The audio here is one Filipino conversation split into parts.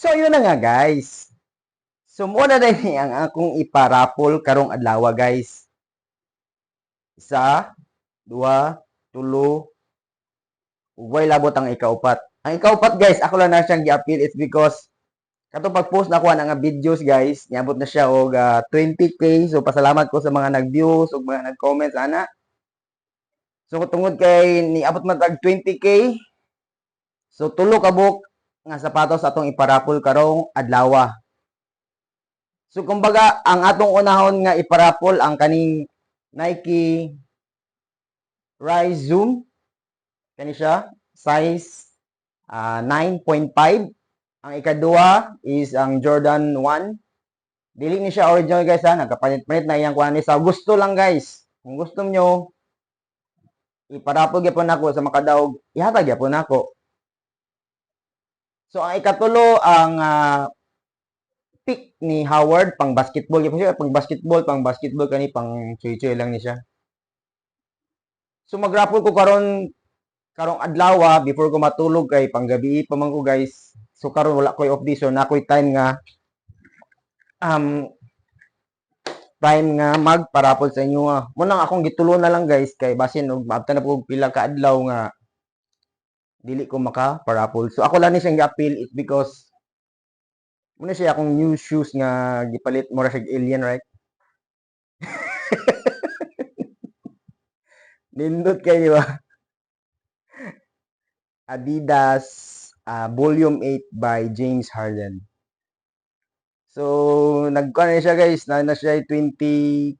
So, yun na nga, guys. So, muna na ni ang akong iparapol karong adlaw, guys. Isa, dua, tulo, ugay labot ang ikaupat. Ang ikaupat, guys, ako lang na siyang gi-appeal. It's because Kato pag-post na ko na nga videos guys, niabot na siya og ah, 20k. So pasalamat ko sa mga nag-views ug mga nag-comments ana. So tungod kay niabot man tag 20k. So tulo ka book nga sapatos atong iparapol karong adlaw. So kumbaga ang atong unahon nga iparapol ang kaning Nike Rise Zoom kani siya size ah, 9.5 ang ikaduha is ang Jordan 1. Dili ni siya original guys ha, nagkapalit-palit na iyang kuha ni sa gusto lang guys. Kung gusto nyo, iparapog yapon ako sa makadaog, ihatag yapon ako. So ang ikatulo ang ah, pick ni Howard pang basketball yapon siya, pang basketball, pang basketball kani pang chuy-chuy lang ni siya. So magrapol ko karon karong adlaw ah, before ko matulog kay panggabi pa man ko guys. So karon wala ko'y off so na ko'y time nga um time nga magparapol sa inyo ah. Muna akong gitulo na lang guys kay basin og maabtan na po pila ka adlaw nga dili ko maka parapol. So ako lang ni siyang gi-appeal it because muna siya akong new shoes nga gipalit mo ra alien right? Nindot kay di ba? Adidas ah, Volume 8 by James Harden. So, nagkuha na siya guys, na, na siya 20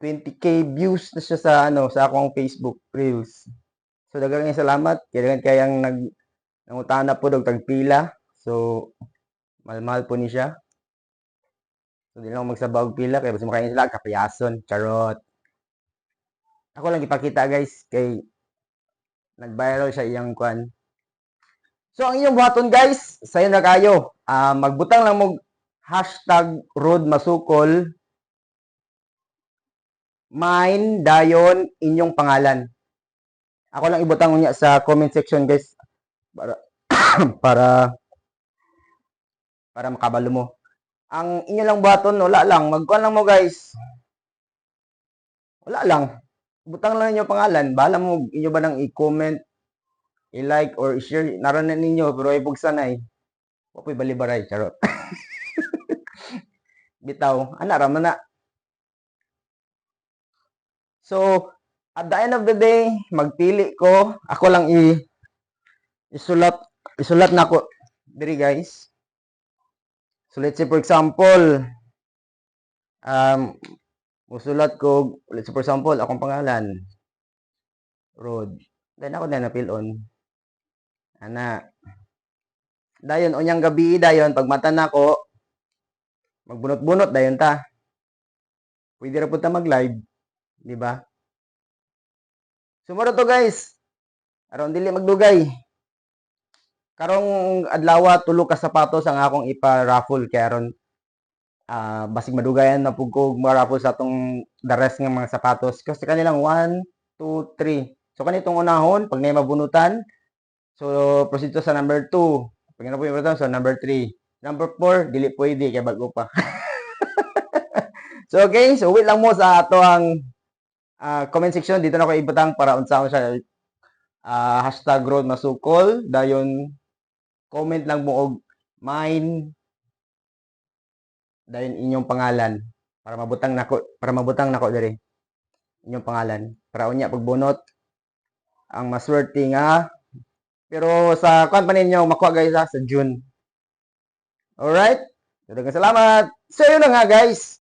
20k views na siya sa ano sa akong Facebook Reels. So daghang salamat kay daghan kayang nag nangutana po og tagpila. So malmal po ni siya. So di lang magsabaw pila kay basta makain sila kapayason, charot. Ako lang ipakita guys kay nag-viral siya iyang kwan So, ang inyong buhaton guys, sayo na kayo. Ah, magbutang lang mo hashtag road masukol. Mine, dayon, inyong pangalan. Ako lang ibutang niya sa comment section guys. Para, para, para makabalo mo. Ang inyo lang buhaton, wala lang. Magkuhan lang mo guys. Wala lang. Butang lang inyong pangalan. Bahala mo, inyo ba nang i-comment i-like or i-share naranan ninyo pero ay bugsanay wapoy balibaray charot bitaw ana ra so at the end of the day magpili ko ako lang i isulat isulat na ko diri guys so let's say for example um musulat ko let's say for example akong pangalan road then ako na na-fill on Ana. Dayon unyang gabi dayon pag mata nako magbunot-bunot dayon ta. Pwede ra pud ta mag-live, di ba? Sumuro to guys. Aron dili magdugay. Karong adlaw tulo ka sapatos ang akong ipa-raffle kay aron ah basig madugayan na pug ko ma-raffle sa atong the rest nga mga sapatos kasi kanilang 1 2 3. So kanitong unahon pag nay mabunutan So, proceed to sa number 2. Pag na po yung so number 3. Number 4, dili pwede, kaya bago pa. so, okay. So, wait lang mo sa ato ang uh, comment section. Dito na ako ibutang para unsa siya uh, hashtag road masukol. Dayon, comment lang mo og mine. Dayon inyong pangalan para mabutang nako para mabutang nako diri inyong pangalan para unya pagbunot ang maswerte nga pero sa kwan pa ninyo, makuha guys ha, sa June. Alright? So, salamat. So, yun na nga guys.